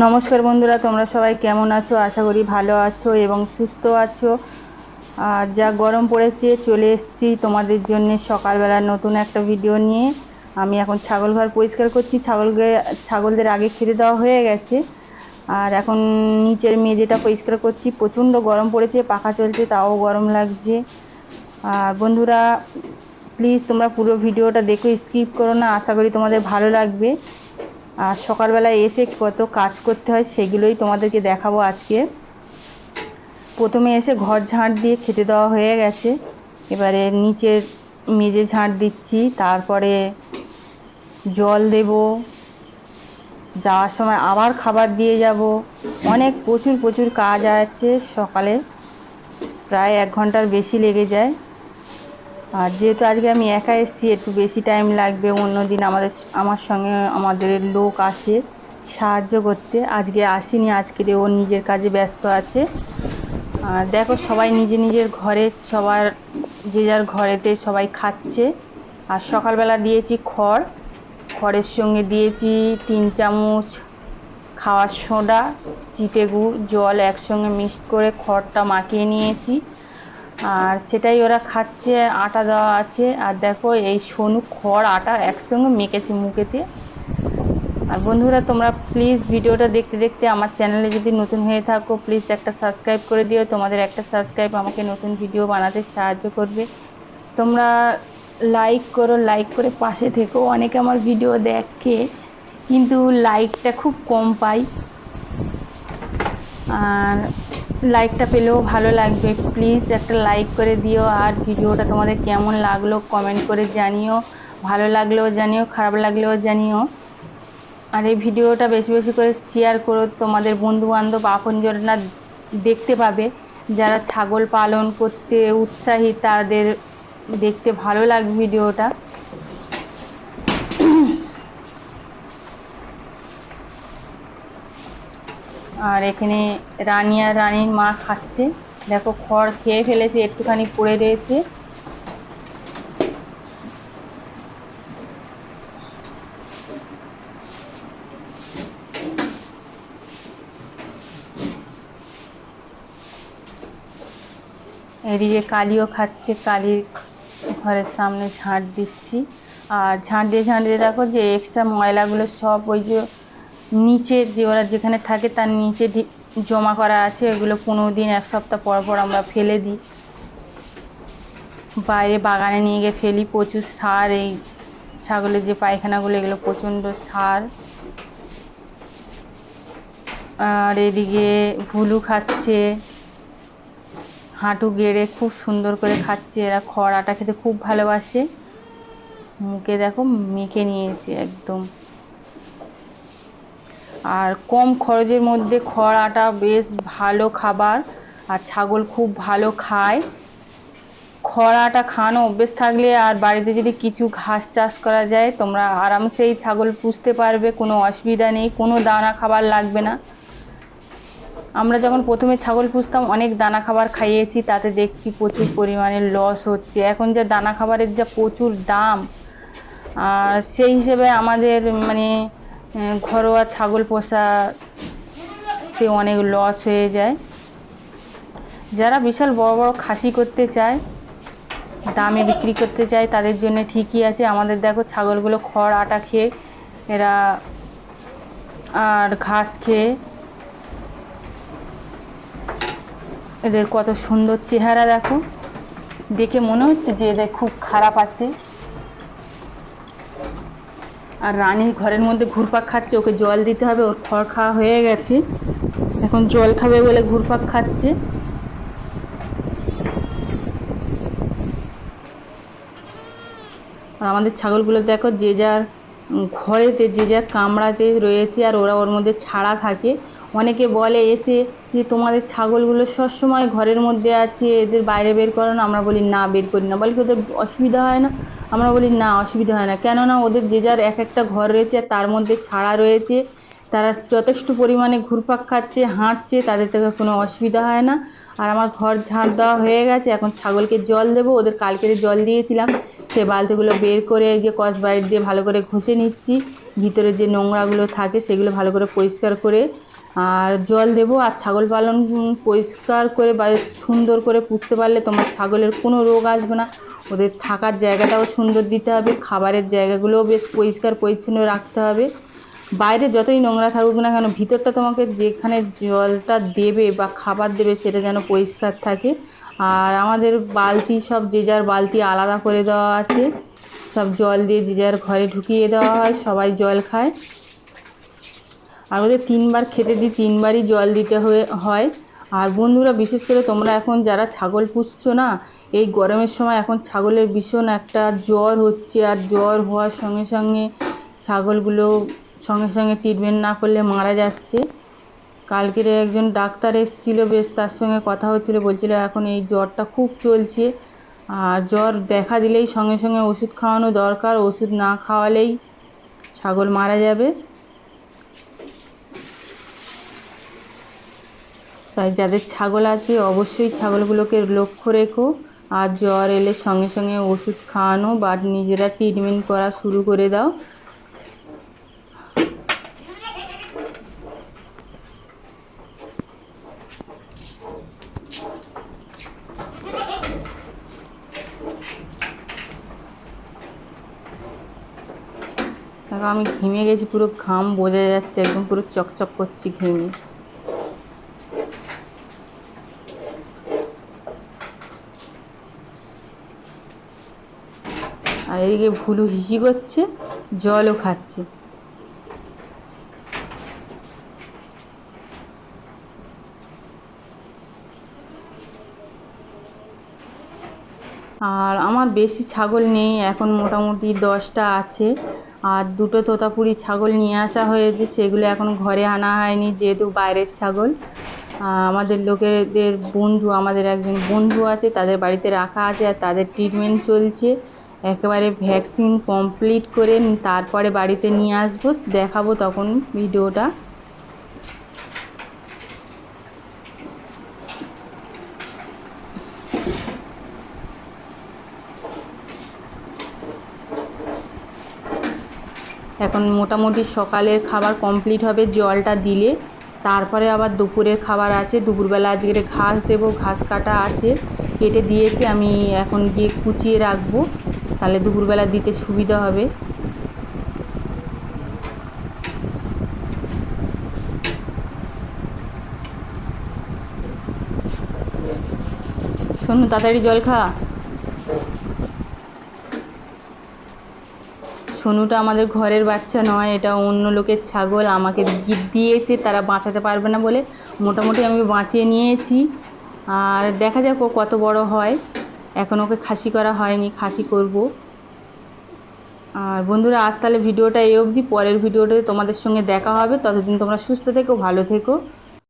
নমস্কার বন্ধুরা, তোমরা সবাই কেমন আছো? আশা করি ভালো আছো এবং সুস্থ আছো। আর যা গরম পড়েছে, চলে এসেছি তোমাদের জন্য সকালবেলা নতুন একটা ভিডিও নিয়ে। আমি এখন ছাগল ঘর পরিষ্কার করছি। ছাগলকে, ছাগলদের আগে খেতে দেওয়া হয়ে গেছে। আর এখন নিচের মেঝেটা পরিষ্কার করছি। প্রচণ্ড গরম পড়েছে, পাখা চলছে, তাও গরম লাগছে। আর বন্ধুরা প্লিজ তোমরা পুরো ভিডিওটা দেখো স্কিপ করো না। আশা করি তোমাদের ভালো লাগবে। আর সকালবেলায় এসে কত কাজ করতে হয় সেগুলোই তোমাদেরকে দেখাবো আজকে। প্রথমে এসে ঘর ঝাঁট দিয়ে খেতে দেওয়া হয়ে গেছে। এবারে নিচের মেজে ঝাঁট দিচ্ছি, তারপরে জল দেব। যাওয়ার সময় আবার খাবার দিয়ে যাব। অনেক প্রচুর প্রচুর কাজ আছে সকালে। প্রায় এক ঘণ্টার বেশি লেগে যায়। আর যেহেতু আজকে আমি একা এসেছি, একটু বেশি টাইম লাগবে অন্য দিন আমাদের আমার সঙ্গে আমাদের লোক আসে সাহায্য করতে। আজকে আসেনি, আজকে ও নিজের কাজে ব্যস্ত আছে। আর দেখো সবাই নিজে নিজের ঘরে, সবার যে যার ঘরেতে সবাই খাচ্ছে। আর সকালবেলা দিয়েছি খড়, খড়ের সঙ্গে দিয়েছি তিন চামচ খাওয়ার সোডা, চিটে গুড়, জল একসঙ্গে মিক্সড করে খড়টা মাখিয়ে নিয়েছি। আর সেটাই ওরা খাচ্ছে, আটা দেওয়া আছে। আর দেখো এই সোনু খড়, আটা একসঙ্গে মেখেছে মুখেতে। আর বন্ধুরা, তোমরা প্লিজ ভিডিওটা দেখতে দেখতে আমার চ্যানেলে যদি নতুন হয়ে থাকো প্লিজ একটা সাবস্ক্রাইব করে দিও। তোমাদের একটা সাবস্ক্রাইব আমাকে নতুন ভিডিও বানাতে সাহায্য করবে। তোমরা লাইক করো লাইক করে পাশে থেকো। অনেকে আমার ভিডিও দেখে, কিন্তু লাইকটা খুব কম পাই। আর লাইকটা পেলেও ভালো লাগবে। প্লিজ একটা লাইক করে দিও আর ভিডিওটা তোমাদের কেমন লাগল কমেন্ট করে জানিও। ভালো লাগলেও জানিও, খারাপ লাগলেও জানিও। আর এই ভিডিওটা বেশি বেশি করে শেয়ার করো তোমাদের বন্ধু বান্ধব আপনজনরা দেখতে পাবে। যারা ছাগল পালন করতে উৎসাহী, তাদের দেখতে ভালো লাগবে ভিডিওটা আর এখানে রানী আর রানীর মা খাচ্ছে। দেখো খড় খেয়ে ফেলেছে, একটুখানি পড়ে রয়েছে। এদিকে কালিও খাচ্ছে কালির ঘরের সামনে ঝাঁট দিচ্ছি। আর ঝাঁট দিয়ে ঝাঁট দিয়ে দেখো যে এক্সট্রা ময়লাগুলো সব ওই যে নিচে যে ওরা যেখানে থাকে তার নিচে জমা করা আছে ওগুলো পনেরো দিন এক সপ্তাহ পর পর আমরা ফেলে দিই। বাইরে বাগানে নিয়ে গিয়ে ফেলি, প্রচুর সার, এই ছাগলের যে পায়খানাগুলো, এগুলো প্রচণ্ড সার। আর এদিকে ভুলু খাচ্ছে, হাঁটু গেড়ে খুব সুন্দর করে খাচ্ছে, এরা খড় আটা খেতে খুব ভালোবাসে। মুখে দেখো মেখে নিয়েছে একদম। আর কম খরচের মধ্যে খড় আটা বেশ ভালো খাবার, আর ছাগল খুব ভালো খায়। খড় আটা খাওয়ানো অভ্যেস থাকলে আর বাড়িতে যদি কিছু ঘাস চাষ করা যায়, তোমরা আরামসে এই ছাগল পুষতে পারবে, কোনো অসুবিধা নেই, কোনো দানা খাবার লাগবে না। আমরা যখন প্রথমে ছাগল পুষতাম, অনেক দানা খাবার খাইয়েছি, তাতে দেখছি প্রচুর পরিমাণে লস হচ্ছে। এখন যা দানা খাবারের যা প্রচুর দাম, আর সেই হিসেবে আমাদের মানে ঘরোয়া ছাগল পোষাতে অনেক লস হয়ে যায়। যারা বিশাল বড় বড় খাসি করতে চায়, দামে বিক্রি করতে চায়, তাদের জন্য ঠিকই আছে। আমাদের দেখো ছাগলগুলো খড়, আটা খেয়ে এরা আর ঘাস খেয়ে এদের কত সুন্দর চেহারা দেখো। দেখে মনে হচ্ছে যে এদের খুব খারাপ আছে। আর রানী ঘরের মধ্যে ঘুরপাক খাচ্ছে, ওকে জল দিতে হবে, ওর খড় খাওয়া হয়ে গেছে। এখন জল খাবে বলে ঘুরপাক খাচ্ছে। আর আমাদের ছাগলগুলো দেখো, যে যার ঘরেতে, যে যার কামড়াতে রয়েছে আর ওরা ওর মধ্যে ছাড়া থাকে। অনেকে বলে এসে যে তোমাদের ছাগলগুলো সবসময় ঘরের মধ্যে আছে, এদের বাইরে বের করো না। আমরা বলি, না, বের করি না। বলি ওদের অসুবিধা হয় না? আমরা বলি, না, অসুবিধা হয় না। কেননা ওদের যে যার এক একটা ঘর রয়েছে তার মধ্যে ছাড়া রয়েছে, তারা যথেষ্ট পরিমাণে ঘুরপাক খাচ্ছে, হাঁটছে, তাদের থেকে কোনো অসুবিধা হয় না। আর আমার ঘর ঝাঁট দেওয়া হয়ে গেছে, এখন ছাগলকে জল দেবো। ওদের কালকে জল দিয়েছিলাম, সে বালতিগুলো বের করে যে কস বাইট দিয়ে ভালো করে ঘষে নিচ্ছি। ভিতরে যে নোংরাগুলো থাকে, সেগুলো ভালো করে পরিষ্কার করে আর জল দেবো আর ছাগল পালন পরিষ্কার করে বা সুন্দর করে পুষতে পারলে তোমার ছাগলের কোনো রোগ আসবে না। ওদের থাকার জায়গাটাও সুন্দর দিতে হবে, খাবারের জায়গাগুলোও বেশ পরিষ্কার পরিচ্ছন্ন রাখতে হবে। বাইরে যতই নোংরা থাকুক না কেন, ভিতরটা তোমাকে যেখানে জলটা দেবে বা খাবার দেবে সেটা যেন পরিষ্কার থাকে। আর আমাদের বালতি সব যে যার বালতি আলাদা করে দেওয়া আছে, সব জল দিয়ে যে যার ঘরে ঢুকিয়ে দেওয়া হয়, সবাই জল খায়। আর ওদের তিনবার খেতে দিই তিনবারই জল দিতে হয়ে, হয়। আর বন্ধুরা, বিশেষ করে তোমরা এখন যারা ছাগল পুষছো না, এই গরমের সময় এখন ছাগলের ভীষণ একটা জ্বর হচ্ছে। আর জ্বর হওয়ার সঙ্গে সঙ্গে ছাগলগুলো সঙ্গে সঙ্গে ট্রিটমেন্ট না করলে মারা যাচ্ছে। কালকের একজন ডাক্তার এসেছিল, বেশ তার সঙ্গে কথা হচ্ছিল, বলছিল এখন এই জ্বরটা খুব চলছে। আর জ্বর দেখা দিলেই সঙ্গে সঙ্গে ওষুধ খাওয়ানো দরকার। ওষুধ না খাওয়ালেই ছাগল মারা যাবে। তাই যাদের ছাগল আছে, অবশ্যই ছাগলগুলোকে লক্ষ্য রেখো। আর জ্বর এলে সঙ্গে সঙ্গে ওষুধ খাওয়ানো বা নিজেরা ট্রিটমেন্ট করা শুরু করে দাও। আমি ঘেমে গেছি, পুরো ঘাম বোঝা যাচ্ছে, একদম পুরো চকচক করছি ঘেমে। এদিকে ভুলু হিসি করছে, জলও খাচ্ছে। আর আমার বেশি ছাগল নেই, এখন মোটামুটি দশটা আছে। আর দুটো তোতাপুরি ছাগল নিয়ে আসা হয়েছে, সেগুলো এখন ঘরে আনা হয়নি, যেহেতু বাইরের ছাগল। আমাদের লোকেদের বন্ধু, আমাদের একজন বন্ধু আছে, তাদের বাড়িতে রাখা আছে, আর তাদের ট্রিটমেন্ট চলছে। একেবারে ভ্যাকসিন কমপ্লিট করে তারপরে বাড়িতে নিয়ে আসব, দেখাবো তখন ভিডিওটা। এখন মোটামুটি সকালের খাবার কমপ্লিট হবে, জলটা দিলে। তারপরে আবার দুপুরের খাবার আছে, দুপুরবেলা আজকে ঘাস দেবো, ঘাস কাটা আছে, কেটে দিয়েছি, আমি এখন গিয়ে কুচিয়ে রাখব। তাহলে দুপুরবেলা দিতে সুবিধা হবে। শোনো, তাড়াতাড়ি জল খা। সোনুটা আমাদের ঘরের বাচ্চা নয়, এটা অন্য লোকের ছাগল, আমাকে গিফট দিয়েছে, তারা বাঁচাতে পারবে না বলে। মোটামুটি আমি বাঁচিয়ে নিয়েছি। আর দেখা যাক ও কত বড় হয়। এখন ওকে খাসি করা হয়নি, খাসি করব। আর বন্ধুরা, আজ তাহলে ভিডিওটা এই অবধি। পরের ভিডিওটাতে তোমাদের সঙ্গে দেখা হবে। ততদিন তোমরা সুস্থ থেকো, ভালো থেকো।